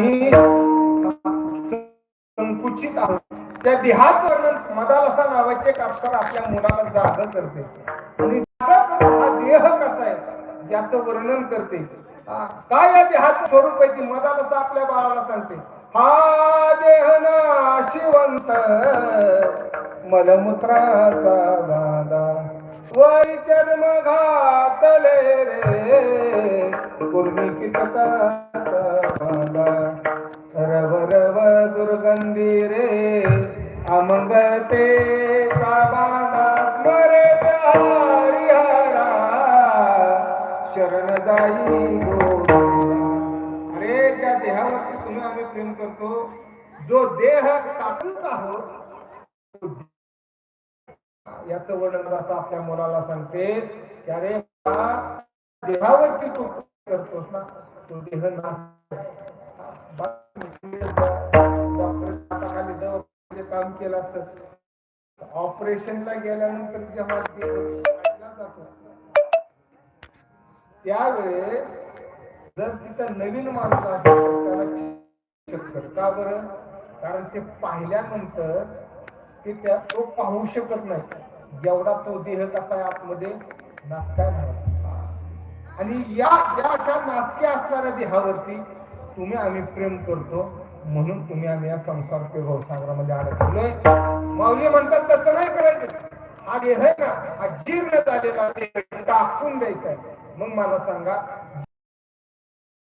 आम्ही संकुचित आहोत. त्या देहात वर्णन मदालसा नावाचे एक आपल्या मुलाला जाग करते. आणि देह कसा आहे याचं वर्णन करते. काय या देहाचं स्वरूप आहे ती मदालसा आपल्या बाळाला सांगते? हा देह ना शिवंत मलमूत्राचा दादा. वय चर्म घातले रे गुरुनी किसका बाधा. रव रव दुर्गंधी रे अमंगते बाबा स्मरे हरिहरा शरण अरे त्या देहावरती तुम्ही आम्ही प्रेम करतो. जो देह टाकत आहोत याचं वर्णन असं आपल्या मुलाला सांगते. की अरे देहावरती तू प्रेम करतोस ना. देह डॉक्टर काम केलं असतं ऑपरेशनला गेल्यानंतर जेव्हा जातो. त्यावेळेस जर तिथं नवीन माणूस असेल त्याला चक्कर का बरं? कारण ते पाहिल्यानंतर ते त्या तो पाहू शकत नाही. जेवढा तो देह कसा आहे आतमध्ये? नासकाय म्हणत आणि या या अशा नासक्या असणाऱ्या देहावरती तुम्ही आम्ही प्रेम करतो म्हणून तुम्ही आम्ही या संसार पे भवसागरामध्ये अडकलोय माऊली म्हणतात तसं नाही करायचं. हा देह आहे ना हा जीर्ण झालेला देह टाकून द्यायचा आहे. मग मला सांगा